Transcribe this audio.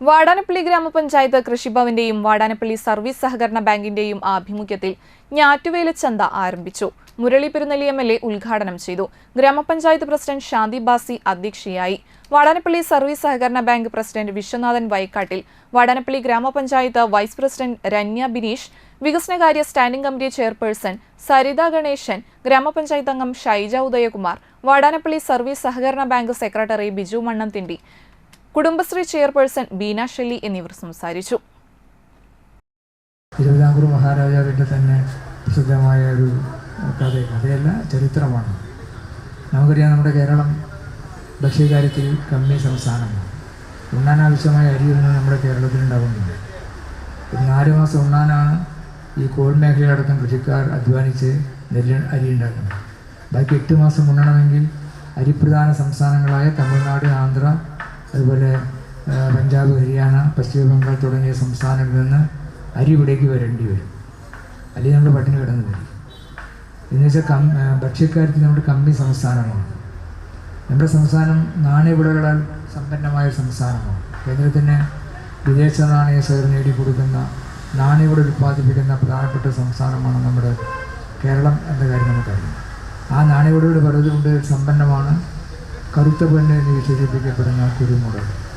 വാടാനപ്പള്ളി ഗ്രാമപഞ്ചായത്ത് കൃഷിഭവന്റെയും വാടാനപ്പള്ളി സർവീസ് സഹകരണ ബാങ്കിന്റെയും ആഭിമുഖ്യത്തിൽ ഞാറ്റുവേല ചന്ത ആരംഭിച്ചു. Murali Perunnali M L A ഉദ്ഘാടനം ചെയ്തു. ഗ്രാമപഞ്ചായത്ത് പ്രസിഡന്റ് ശാന്തി ബാസി അധ്യക്ഷയായി. വാടാനപ്പള്ളി സർവീസ് സഹകരണ ബാങ്ക് പ്രസിഡന്റ് വിശ്വനാഥൻ വൈക്കാട്ടിൽ വാടാനപ്പള്ളി ഗ്രാമപഞ്ചായത്ത് വൈസ് പ്രസിഡന്റ് രന്യ ബിനീഷ് വികസനകാര്യ standing committee chairperson Saritha Ganesan ഗ്രാമപഞ്ചായത്ത് അംഗം ഷൈജ ഉദയകുമാർ വാടാനപ്പള്ളി സർവീസ് സഹകരണ bank secretary Biju Mannamthindi Kudumbashree chairperson Beena Shelly എന്നിവർ സംസാരിച്ചു. തിരുവിതാംകൂർ മഹാരാജാവിന്റെ തന്നെ പ്രസിദ്ധമായ ഒരു കഥ കഥയല്ല ചരിത്രമാണ്. നമുക്കറിയാം നമ്മുടെ കേരളം ഭക്ഷ്യകാര്യത്തിൽ കമ്മി സംസ്ഥാനമാണ്. ഉണ്ണാനാവശ്യമായ അരിയൊന്നും നമ്മുടെ കേരളത്തിൽ ഉണ്ടാകുന്നില്ല ഒരു നാല് മാസം ഉണ്ണാനാണ് ഈ കോൾ മേഖലയടക്കം കൃഷിക്കാർ അധ്വാനിച്ച് നെല്ല് അരി ഉണ്ടാക്കുന്നത്. ബാക്കി എട്ട് മാസം ഉണ്ണണമെങ്കിൽ അരിപ്രധാന സംസ്ഥാനങ്ങളായ തമിഴ്നാട് ആന്ധ്ര അതുപോലെ പഞ്ചാബ് ഹരിയാന പശ്ചിമ ബംഗാൾ തുടങ്ങിയ സംസ്ഥാനങ്ങളിൽ നിന്ന് അരി ഇവിടേക്ക് വരേണ്ടി വരും. അല്ലെങ്കിൽ നമ്മൾ പട്ടിണി കിടന്നു വരും എന്ന് വെച്ചാൽ കം ഭക്ഷ്യക്കാര്യത്തിൽ നമ്മുടെ കമ്മി സംസ്ഥാനമാണ്. നമ്മുടെ സംസ്ഥാനം നാണ്യവിളകളാൽ സമ്പന്നമായ സംസ്ഥാനമാണ്. കേന്ദ്രത്തിന് വിദേശ നാണയ സേവ നേടി കൊടുക്കുന്ന നാണ്യവിള ഉൽപ്പാദിപ്പിക്കുന്ന പ്രധാനപ്പെട്ട സംസ്ഥാനമാണ് നമ്മുടെ കേരളം എന്ന കാര്യം നമുക്കറിയാം. ആ നാണ്യവിളയുടെ പലതുകൊണ്ട് സമ്പന്നമാണ്. കറുത്ത പെണ്ണ് വിശേഷിപ്പിക്കപ്പെടുന്ന കുരുമുളക്.